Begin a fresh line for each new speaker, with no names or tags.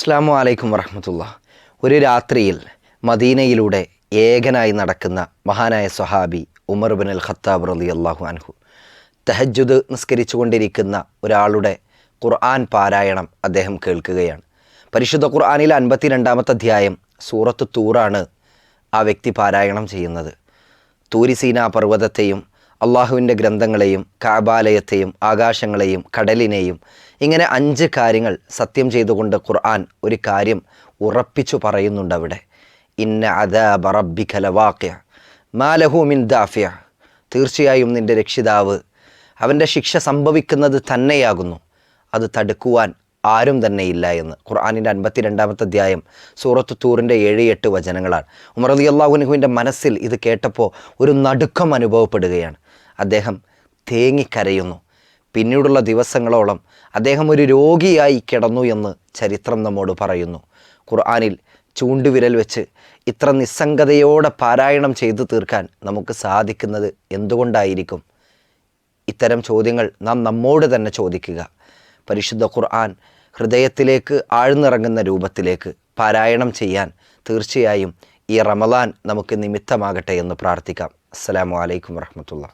അസ്സാം അലൈക്കും വറഹമത്തുള്ള. ഒരു രാത്രിയിൽ മദീനയിലൂടെ ഏകനായി നടക്കുന്ന മഹാനായ സ്വഹാബി ഉമർ ബിൻ അൽ ഖത്താബ് റലി അള്ളാഹു അൻഹു നിസ്കരിച്ചു കൊണ്ടിരിക്കുന്ന ഒരാളുടെ ഖുർആൻ പാരായണം അദ്ദേഹം കേൾക്കുകയാണ്. പരിശുദ്ധ ഖുർആാനിലെ അൻപത്തി രണ്ടാമത്തെ അധ്യായം സൂറത്ത് തൂറാണ് ആ വ്യക്തി പാരായണം ചെയ്യുന്നത്. തൂരിസീന പർവതത്തെയും അള്ളാഹുവിന്റെ ഗ്രന്ഥങ്ങളെയും കാബാലയത്തെയും ആകാശങ്ങളെയും കടലിനെയും ഇങ്ങനെ അഞ്ച് കാര്യങ്ങൾ സത്യം ചെയ്തുകൊണ്ട് ഖുർആൻ ഒരു കാര്യം ഉറപ്പിച്ചു പറയുന്നുണ്ട് അവിടെ. ഇന്ന അദാബ റബ്ബിക ലവാഖിയ മാലഹു മിൻ ദാഫിയ തീർച്ചയായും നിന്റെ രക്ഷിതാവ് അവന്റെ ശിക്ഷ സംഭവിക്കുന്നത് തന്നെയാകുന്നു. അത് തടുക്കുവാൻ ആരും തന്നെ ഇല്ല എന്ന്. ഖുർആാനിന്റെ അൻപത്തിരണ്ടാമത്തെ അധ്യായം സൂറത്ത് തൂറിന്റെ ഏഴ് എട്ട് വചനങ്ങളാണ്. ഉമർ അലി അള്ളാഹുനുഹുവിന്റെ മനസ്സിൽ ഇത് കേട്ടപ്പോൾ ഒരു നടുക്കം അനുഭവപ്പെടുകയാണ്. അദ്ദേഹം തേങ്ങിക്കരയുന്നു. പിന്നീടുള്ള ദിവസങ്ങളോളം അദ്ദേഹം ഒരു രോഗിയായി കിടന്നു എന്ന് ചരിത്രം നമ്മോട് പറയുന്നു. ഖുർആാനിൽ ചൂണ്ടുവിരൽ വെച്ച് ഇത്ര നിസ്സംഗതയോടെ പാരായണം ചെയ്തു തീർക്കാൻ നമുക്ക് സാധിക്കുന്നത് എന്തുകൊണ്ടായിരിക്കും? ഇത്തരം ചോദ്യങ്ങൾ നാം നമ്മോട് തന്നെ ചോദിക്കുക. പരിശുദ്ധ ഖുർആൻ ഹൃദയത്തിലേക്ക് ആഴ്ന്നിറങ്ങുന്ന രൂപത്തിലേക്ക് പാരായണം ചെയ്യാൻ തീർച്ചയായും ഈ റമദാൻ നമുക്ക് നിമിത്തമാകട്ടെ എന്ന് പ്രാർത്ഥിക്കാം. അസ്സലാമു അലൈക്കും വറഹമത്തുള്ള